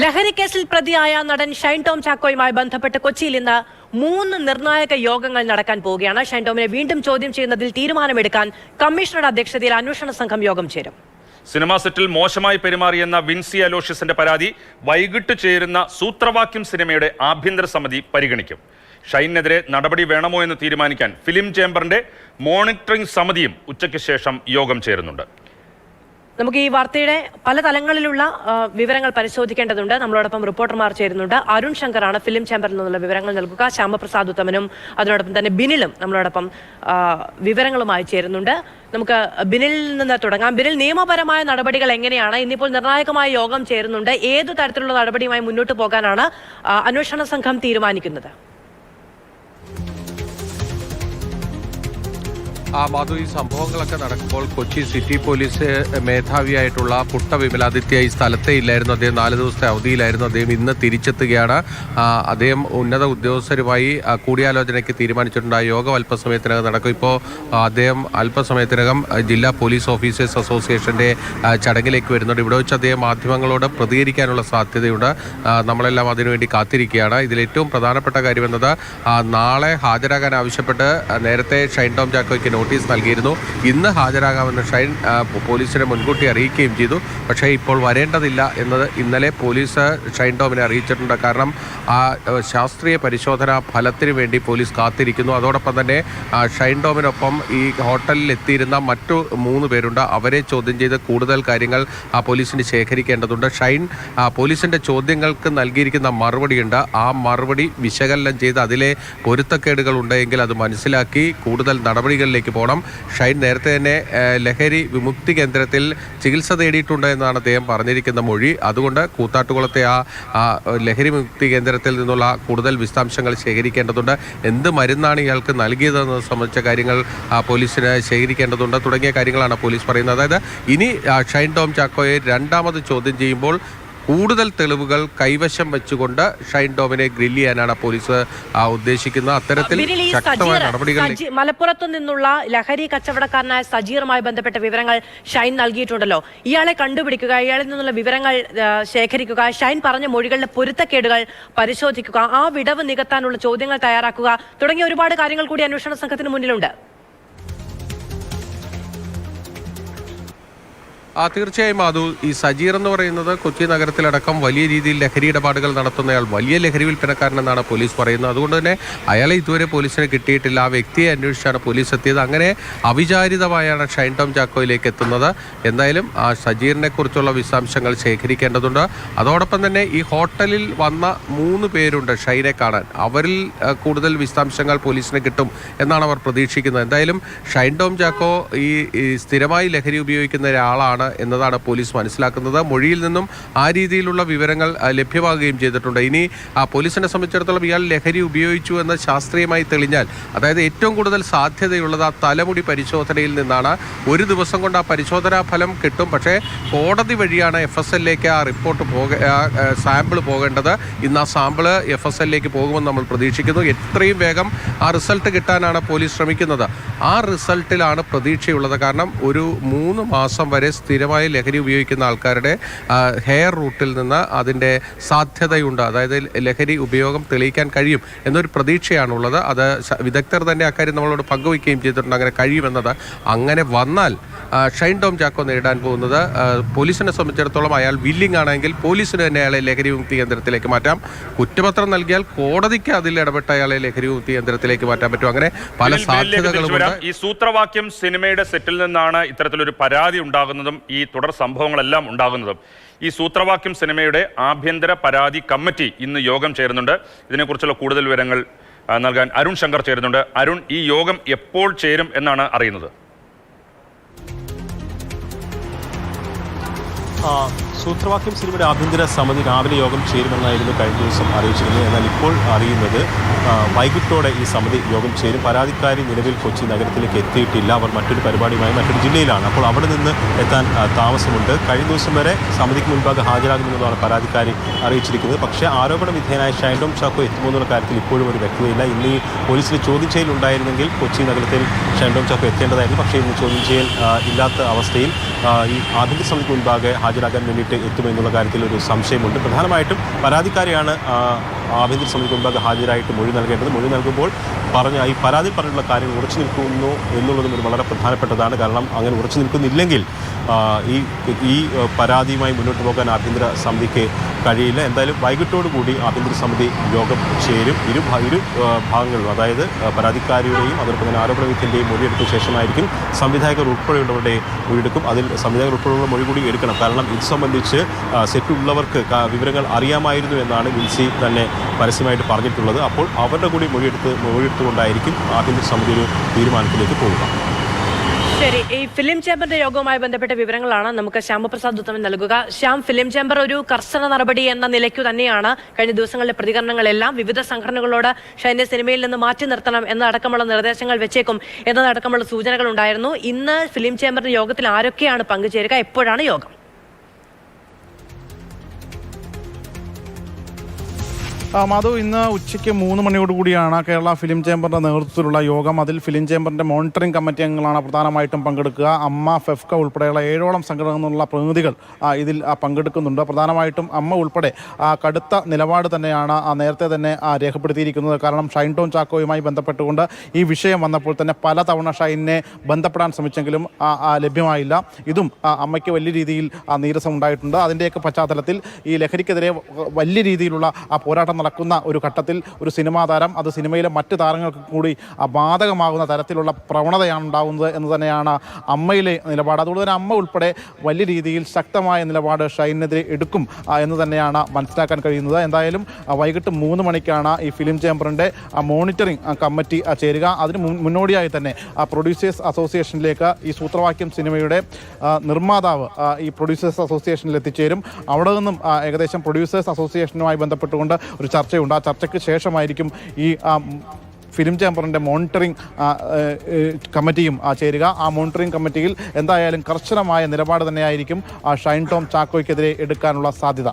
ലഹരിക്കേസിൽ പ്രതിയായ നടൻ ഷൈൻ ടോം ചാക്കോയുമായി ബന്ധപ്പെട്ട് കൊച്ചിയിൽ ഇന്ന് മൂന്ന് നിർണായക യോഗങ്ങൾ നടക്കാൻ പോവുകയാണ്. ഷൈൻ ടോമിനെ വീണ്ടും ചോദ്യം ചെയ്യുന്നതിൽ തീരുമാനമെടുക്കാൻ കമ്മീഷണറുടെ അധ്യക്ഷതയിൽ അന്വേഷണ സംഘം യോഗം ചേരും. സിനിമാ സെറ്റിൽ മോശമായി പെരുമാറിയെന്ന വിൻസി അലോഷ്യസിന്റെ പരാതി വൈകിട്ട് ചേരുന്ന സൂത്രവാക്യം സിനിമയുടെ ആഭ്യന്തര സമിതി പരിഗണിക്കും. ഷൈനെതിരെ നടപടി വേണമോ എന്ന് തീരുമാനിക്കാൻ ഫിലിം ചേംബറിന്റെ മോണിറ്ററിംഗ് സമിതിയും ഉച്ചയ്ക്ക് ശേഷം യോഗം ചേരുന്നുണ്ട്. നമുക്ക് ഈ വാർത്തയുടെ പല തലങ്ങളിലുള്ള വിവരങ്ങൾ പരിശോധിക്കേണ്ടതുണ്ട്. നമ്മളോടൊപ്പം റിപ്പോർട്ടർമാർ ചേരുന്നുണ്ട്. അരുൺ ശങ്കറാണ് ഫിലിം ചേംബറിൽ നിന്നുള്ള വിവരങ്ങൾ നൽകുക. ശ്യാമപ്രസാദ് ഉത്തമനും അതിനോടൊപ്പം തന്നെ ബിനിലും നമ്മളോടൊപ്പം വിവരങ്ങളുമായി ചേരുന്നുണ്ട്. നമുക്ക് ബിനിലിൽ നിന്ന് തുടങ്ങാം. ബിനിൽ നിയമപരമായ നടപടികൾ എങ്ങനെയാണ്? ഇന്നിപ്പോൾ നിർണായകമായ യോഗം ചേരുന്നുണ്ട്. ഏത് തരത്തിലുള്ള നടപടിയുമായി മുന്നോട്ട് പോകാനാണ് അന്വേഷണ സംഘം തീരുമാനിക്കുന്നത്? മാധു ഈ സംഭവങ്ങളൊക്കെ നടക്കുമ്പോൾ കൊച്ചി സിറ്റി പോലീസ് മേധാവിയായിട്ടുള്ള പുട്ട വിമലാദിത്യ ഈ സ്ഥലത്തെ ഇല്ലായിരുന്നു. അദ്ദേഹം നാല് ദിവസത്തെ അവധിയിലായിരുന്നു. അദ്ദേഹം ഇന്ന് തിരിച്ചെത്തുകയാണ്. അദ്ദേഹം ഉന്നത ഉദ്യോഗസ്ഥരുമായി കൂടിയാലോചനയ്ക്ക് തീരുമാനിച്ചിട്ടുണ്ട്. ആ യോഗം അല്പസമയത്തിനകം നടക്കും ഇപ്പോൾ അദ്ദേഹം അല്പസമയത്തിനകം ജില്ലാ പോലീസ് ഓഫീസേഴ്സ് അസോസിയേഷന്റെ ചടങ്ങിലേക്ക് വരുന്നുണ്ട്. ഇവിടെ വെച്ച് അദ്ദേഹം മാധ്യമങ്ങളോട് പ്രതികരിക്കാനുള്ള സാധ്യതയുണ്ട്. നമ്മളെല്ലാം അതിനുവേണ്ടി കാത്തിരിക്കുകയാണ്. ഇതിലേറ്റവും പ്രധാനപ്പെട്ട കാര്യം എന്നത് നാളെ ഹാജരാകാൻ ആവശ്യപ്പെട്ട് നേരത്തെ ഷൈൻ ടോം ജാക്കോയ്ക്ക് നോട്ടീസ് നൽകിയിരുന്നു. ഇന്ന് ഹാജരാകാമെന്ന് ഷൈൻ പോലീസിനെ മുൻകൂട്ടി അറിയിക്കുകയും ചെയ്തു. പക്ഷേ ഇപ്പോൾ വരേണ്ടതില്ല എന്നത് ഇന്നലെ പോലീസ് ഷൈൻ ടോമിനെ അറിയിച്ചിട്ടുണ്ട്. കാരണം ആ ശാസ്ത്രീയ പരിശോധന ഫലത്തിന് വേണ്ടി പോലീസ് കാത്തിരിക്കുന്നു. അതോടൊപ്പം തന്നെ ഷൈൻ ടോമിനൊപ്പം ഈ ഹോട്ടലിൽ എത്തിയിരുന്ന മറ്റു മൂന്ന് പേരുണ്ട്. അവരെ ചോദ്യം ചെയ്ത് കൂടുതൽ കാര്യങ്ങൾ പോലീസിന് ശേഖരിക്കേണ്ടതുണ്ട്. ഷൈൻ പോലീസിന്റെ ചോദ്യങ്ങൾക്ക് നൽകിയിരിക്കുന്ന മറുപടിയുണ്ട്. ആ മറുപടി വിശകലനം ചെയ്ത് അതിലെ പൊരുത്തക്കേടുകൾ ഉണ്ടെങ്കിൽ അത് മനസ്സിലാക്കി കൂടുതൽ നടപടികളിലേക്ക് പോകണം ഷൈൻ നേരത്തെ തന്നെ ലഹരി വിമുക്തി കേന്ദ്രത്തിൽ ചികിത്സ തേടിയിട്ടുണ്ട് എന്നാണ് അദ്ദേഹം പറഞ്ഞിരിക്കുന്ന മൊഴി. അതുകൊണ്ട് കൂത്താട്ടുകുളത്തെ ആ ലഹരി വിമുക്തി കേന്ദ്രത്തിൽ നിന്നുള്ള കൂടുതൽ വിശദാംശങ്ങൾ ശേഖരിക്കേണ്ടതുണ്ട്. എന്ത് മരുന്നാണ് ഇയാൾക്ക് നൽകിയതെന്ന് സംബന്ധിച്ച കാര്യങ്ങൾ പോലീസിന് ശേഖരിക്കേണ്ടതുണ്ട്. തുടങ്ങിയ കാര്യങ്ങളാണ് പോലീസ് പറയുന്നത്. അതായത് ഇനി ഷൈൻ ടോം ചാക്കോയെ രണ്ടാമത് ചോദ്യം ചെയ്യുമ്പോൾ കൂടുതൽ തെളിവുകൾ കൈവശം വെച്ചുകൊണ്ട് ഷൈൻ ടോമിനെ ഗ്രില്ല് ചെയ്യാനാണ് പോലീസ് ഉദ്ദേശിക്കുന്നത്. അത്തരത്തിൽ ശക്തമായ മലപ്പുറത്തു നിന്നുള്ള ലഹരി കച്ചവടക്കാരനായ സജീറുമായി ബന്ധപ്പെട്ട വിവരങ്ങൾ ഷൈൻ നൽകിയിട്ടുണ്ടല്ലോ. ഇയാളെ കണ്ടുപിടിക്കുക ഇയാളിൽ നിന്നുള്ള വിവരങ്ങൾ ശേഖരിക്കുക ഷൈൻ പറഞ്ഞ മൊഴികളുടെ പൊരുത്തക്കേടുകൾ പരിശോധിക്കുക ആ വിടവ് നികത്താനുള്ള ചോദ്യങ്ങൾ തയ്യാറാക്കുക തുടങ്ങിയ ഒരുപാട് കാര്യങ്ങൾ കൂടി അന്വേഷണ സംഘത്തിന് മുന്നിലുണ്ട്. ആ തീർച്ചയായും അതു ഈ സജീർ എന്ന് പറയുന്നത് കൊച്ചി നഗരത്തിലടക്കം വലിയ രീതിയിൽ ലഹരി ഇടപാടുകൾ നടത്തുന്നയാൾ വലിയ ലഹരി വിൽപ്പനക്കാരനെന്നാണ് പോലീസ് പറയുന്നത്. അതുകൊണ്ട് തന്നെ അയാളെ ഇതുവരെ പോലീസിന് കിട്ടിയിട്ടില്ല. ആ വ്യക്തിയെ അന്വേഷിച്ചാണ് പോലീസ് എത്തിയത്. അങ്ങനെ അവിചാരിതമായാണ് ഷൈൻ ടോം ചാക്കോയിലേക്ക് എത്തുന്നത്. എന്തായാലും ആ സജീറിനെ കുറിച്ചുള്ള വിശദാംശങ്ങൾ ശേഖരിക്കേണ്ടതുണ്ട്. അതോടൊപ്പം തന്നെ ഈ ഹോട്ടലിൽ വന്ന മൂന്ന് പേരുണ്ട് ഷൈനെ കാണാൻ. അവരിൽ കൂടുതൽ വിശദാംശങ്ങൾ പോലീസിന് കിട്ടും എന്നാണ് അവർ പ്രതീക്ഷിക്കുന്നത്. എന്തായാലും ഷൈൻ ടോം ചാക്കോ ഈ സ്ഥിരമായി ലഹരി ഉപയോഗിക്കുന്ന ഒരാളാണ്. എന്നതാണ് പോലീസ് മനസ്സിലാക്കുന്നത്. മൊഴിയിൽ നിന്നും ആ രീതിയിലുള്ള വിവരങ്ങൾ ലഭ്യമാകുകയും ചെയ്തിട്ടുണ്ട്. ഇനി ആ പോലീസിനെ സംബന്ധിച്ചിടത്തോളം ഇയാൾ ലഹരി ഉപയോഗിച്ചു എന്ന് ശാസ്ത്രീയമായി തെളിഞ്ഞാൽ അതായത് ഏറ്റവും കൂടുതൽ സാധ്യതയുള്ളത് ആ തലമുടി പരിശോധനയിൽ നിന്നാണ്. ഒരു ദിവസം കൊണ്ട് ആ പരിശോധനാ ഫലം കിട്ടും. പക്ഷേ കോടതി വഴിയാണ് എഫ് എസ് എല്ലിലേക്ക് ആ റിപ്പോർട്ട് പോക സാമ്പിൾ പോകേണ്ടത്. ഇന്ന് ആ സാമ്പിൾ എഫ് എസ് എല്ലിലേക്ക് പോകുമെന്ന് നമ്മൾ പ്രതീക്ഷിക്കുന്നു. എത്രയും വേഗം ആ റിസൾട്ട് കിട്ടാനാണ് പോലീസ് ശ്രമിക്കുന്നത്. ആ റിസൾട്ടിലാണ് പ്രതീക്ഷയുള്ളത്. കാരണം ഒരു മൂന്ന് മാസം വരെ സ്ഥിരമായി ലഹരി ഉപയോഗിക്കുന്ന ആൾക്കാരുടെ ഹെയർ റൂട്ടിൽ നിന്ന് അതിന്റെ സാധ്യതയുണ്ട്. അതായത് ലഹരി ഉപയോഗം തെളിയിക്കാൻ കഴിയും എന്നൊരു പ്രതീക്ഷയാണുള്ളത്. അത് വിദഗ്ധർ തന്നെ അക്കാര്യം നമ്മളോട് പങ്കുവയ്ക്കുകയും ചെയ്തിട്ടുണ്ട്. അങ്ങനെ കഴിയുമെന്നത് അങ്ങനെ വന്നാൽ ഷൈൻ ടോം ചാക്കോ നേടാൻ പോകുന്നത് പോലീസിനെ സംബന്ധിച്ചിടത്തോളം അയാൾ വില്ലിംഗ് ആണെങ്കിൽ പോലീസിന് തന്നെ അയാളെ ലഹരി വിമുക്തി കേന്ദ്രത്തിലേക്ക് മാറ്റാം. കുറ്റപത്രം നൽകിയാൽ കോടതിക്ക് അതിൽ ഇടപെട്ട അയാളെ ലഹരി വിമുക്തി കേന്ദ്രത്തിലേക്ക് മാറ്റാൻ പറ്റും. അങ്ങനെ പല വരാം. ഈ സൂത്രവാക്യം സിനിമയുടെ സെറ്റിൽ നിന്നാണ് ഇത്തരത്തിലൊരു പരാതി ഉണ്ടാകുന്നതും ഈ തുടർ സംഭവങ്ങളെല്ലാം ഉണ്ടാകുന്നതും. ഈ സൂത്രവാക്യം സിനിമയുടെ ആഭ്യന്തര പരാതി കമ്മിറ്റി ഇന്ന് യോഗം ചേരുന്നുണ്ട്. ഇതിനെക്കുറിച്ചുള്ള കൂടുതൽ വിവരങ്ങൾ നൽകാൻ അരുൺ ശങ്കർ ചേരുന്നുണ്ട്. അരുൺ ഈ യോഗം എപ്പോൾ ചേരും എന്നാണ് അറിയുന്നത്? സൂത്രവാക്യം സിനിമയുടെ ആഭ്യന്തര സമിതി രാവിലെ യോഗം ചേരുമെന്നായിരുന്നു കഴിഞ്ഞ ദിവസം അറിയിച്ചിരുന്നത്. എന്നാൽ ഇപ്പോൾ അറിയുന്നത് വൈകിട്ടോടെ ഈ സമിതി യോഗം ചേരും. പരാതിക്കാരി നിലവിൽ കൊച്ചി നഗരത്തിലേക്ക് എത്തിയിട്ടില്ല. അവർ മറ്റൊരു പരിപാടിയുമായി മറ്റൊരു ജില്ലയിലാണ്. അപ്പോൾ അവിടെ നിന്ന് എത്താൻ താമസമുണ്ട്. കഴിഞ്ഞ ദിവസം വരെ സമിതിക്ക് മുൻപാകെ ഹാജരാകുമെന്നതാണ് പരാതിക്കാരി അറിയിച്ചിരിക്കുന്നത്. പക്ഷേ ആരോപണ വിധേയനായ ഷൈൻഡോം ചാക്കോ എത്തുമോ എന്നുള്ള കാര്യത്തിൽ ഇപ്പോഴും ഒരു വ്യക്തതയില്ല. ഇന്ന് ഈ പോലീസിന് ചോദ്യം ചെയ്യലുണ്ടായിരുന്നെങ്കിൽ കൊച്ചി നഗരത്തിൽ ഷൈൻഡോം ചാക്കോ എത്തേണ്ടതായിരുന്നു. പക്ഷേ ഇന്ന് ചോദ്യം ചെയ്യൽ ഇല്ലാത്ത അവസ്ഥയിൽ ഈ ആഭ്യന്തര സമിതിക്ക് മുൻപാകെ ഹാജരാകാൻ വേണ്ടി വേണ്ടിയിട്ട് എത്തുമെന്നുള്ള കാര്യത്തിൽ ഒരു സംശയമുണ്ട്. പ്രധാനമായിട്ടും പരാതിക്കാരിയാണ് ആഭ്യന്തര സമിതിക്ക് മുമ്പാകെ ഹാജരായിട്ട് മൊഴി നൽകേണ്ടത്. മൊഴി നൽകുമ്പോൾ പറഞ്ഞ ഈ പരാതി പറഞ്ഞുള്ള കാര്യങ്ങൾ ഉറച്ചു നിൽക്കുന്നു എന്നുള്ളതും ഒരു വളരെ പ്രധാനപ്പെട്ടതാണ്. കാരണം അങ്ങനെ ഉറച്ചു നിൽക്കുന്നില്ലെങ്കിൽ ഈ ഈ പരാതിയുമായി മുന്നോട്ട് പോകാൻ ആഭ്യന്തര സമിതിക്ക് കഴിയില്ല. എന്തായാലും വൈകിട്ടോടു കൂടി ആഭ്യന്തര സമിതി യോഗം ചേരും. ഇരു ഇരു ഭാഗങ്ങളിലും. അതായത് പരാതിക്കാരിയുടെയും അതോടൊപ്പം തന്നെ ആരോപണ വിധത്തിന്റെയും മൊഴിയെടുത്ത ശേഷമായിരിക്കും സംവിധായകർ ഉൾപ്പെടെയുള്ളവരുടെ മൊഴിയെടുക്കും. അതിൽ സംവിധായകർ ഉൾപ്പെടെയുള്ള മൊഴി കൂടി എടുക്കണം. കാരണം ഇത് സംബന്ധിച്ച് സെറ്റുള്ളവർക്ക് വിവരങ്ങൾ അറിയാമായിരുന്നു എന്നാണ് വിൻസി തന്നെ പരസ്യമായിട്ട് പറഞ്ഞിട്ടുള്ളത്. അപ്പോൾ അവരുടെ കൂടി മൊഴിയെടുത്ത് മൊഴിയെടുത്തുകൊണ്ടായിരിക്കും ആഭ്യന്തര സമിതി ഒരു തീരുമാനത്തിലേക്ക് പോകുക. ശരി ഈ ഫിലിം ചേംബറിന്റെ യോഗവുമായി ബന്ധപ്പെട്ട വിവരങ്ങളാണ് നമുക്ക് ശ്യാമപ്രസാദ് ഉത്തമൻ നൽകുക. ശ്യാം ഫിലിം ചേംബർ ഒരു കർശന നടപടി എന്ന നിലയ്ക്കു തന്നെയാണ് കഴിഞ്ഞ ദിവസങ്ങളിലെ പ്രതികരണങ്ങളെല്ലാം വിവിധ സംഘടനകളോട് ഷൈനെ സിനിമയിൽ നിന്ന് മാറ്റി നിർത്തണം എന്നതടക്കമുള്ള നിർദ്ദേശങ്ങൾ വെച്ചേക്കും എന്നതടക്കമുള്ള സൂചനകൾ ഉണ്ടായിരുന്നു ഇന്ന് ഫിലിം ചേംബറിന്റെ യോഗത്തിൽ ആരൊക്കെയാണ് പങ്കുചേരുക? എപ്പോഴാണ് യോഗം? ആ, മാധു ഇന്ന് ഉച്ചയ്ക്ക് മൂന്ന് മണിയോടുകൂടിയാണ് കേരള ഫിലിം ചേംബറിന്റെ നേതൃത്വത്തിലുള്ള യോഗം. അതിൽ ഫിലിം ചേംബറിന്റെ മോണിറ്ററിംഗ് കമ്മിറ്റി അംഗങ്ങളാണ് പ്രധാനമായിട്ടും പങ്കെടുക്കുക. അമ്മ ഫെഫ്ക ഉൾപ്പെടെയുള്ള ഏഴോളം സംഘടനകളിലുള്ള പ്രതിനിധികൾ ഇതിൽ പങ്കെടുക്കുന്നുണ്ട്. പ്രധാനമായിട്ടും അമ്മ ഉൾപ്പെടെ കടുത്ത നിലപാട് തന്നെയാണ് നേരത്തെ തന്നെ രേഖപ്പെടുത്തിയിരിക്കുന്നത്. കാരണം ഷൈൻ ടോൺ ചാക്കോയുമായി ബന്ധപ്പെട്ടുകൊണ്ട് ഈ വിഷയം വന്നപ്പോൾ തന്നെ പലതവണ ഷൈനെ ബന്ധപ്പെടാൻ ശ്രമിച്ചെങ്കിലും ലഭ്യമായില്ല. ഇതും അമ്മയ്ക്ക് വലിയ രീതിയിൽ നീരസം ഉണ്ടായിട്ടുണ്ട് അതിന്റെയൊക്കെ പശ്ചാത്തലത്തിൽ ഈ ലഹരിക്കെതിരെ വലിയ രീതിയിലുള്ള പോരാട്ടം നടക്കുന്ന ഒരു ഘട്ടത്തിൽ ഒരു സിനിമാ താരം അത് സിനിമയിലെ മറ്റ് താരങ്ങൾക്ക് കൂടി ബാധകമാകുന്ന തരത്തിലുള്ള പ്രവണതയാണ് ഉണ്ടാകുന്നത് എന്ന് തന്നെയാണ് അമ്മയിലെ നിലപാട്. അതുകൊണ്ട് തന്നെ അമ്മ ഉൾപ്പെടെ വലിയ രീതിയിൽ ശക്തമായ നിലപാട് ഷൈനെതിരെ എടുക്കും എന്ന് തന്നെയാണ് മനസ്സിലാക്കാൻ കഴിയുന്നത്. എന്തായാലും വൈകിട്ട് മൂന്ന് മണിക്കാണ് ഈ ഫിലിം ചേംബറിന്റെ മോണിറ്ററിംഗ് കമ്മിറ്റി ചേരുക. അതിന് മുന്നോടിയായി തന്നെ പ്രൊഡ്യൂസേഴ്സ് അസോസിയേഷനിലേക്ക് ഈ സൂത്രവാക്യം സിനിമയുടെ നിർമ്മാതാവ് ഈ പ്രൊഡ്യൂസേഴ്സ് അസോസിയേഷനിൽ എത്തിച്ചേരും. അവിടെ നിന്നും ഏകദേശം പ്രൊഡ്യൂസേഴ്സ് അസോസിയേഷനുമായി ബന്ധപ്പെട്ടുകൊണ്ട് ഒരു ചർച്ചയുണ്ട്. ആ ചർച്ചയ്ക്ക് ശേഷമായിരിക്കും ഈ ഫിലിം ചേംബറിന്റെ മോണിറ്ററിംഗ് കമ്മിറ്റിയും ചേരുക. ആ മോണിറ്ററിംഗ് കമ്മിറ്റിയിൽ എന്തായാലും കർശനമായ നിലപാട് തന്നെയായിരിക്കും ആ ഷൈൻ ടോം ചാക്കോയ്ക്കെതിരെ എടുക്കാനുള്ള സാധ്യത.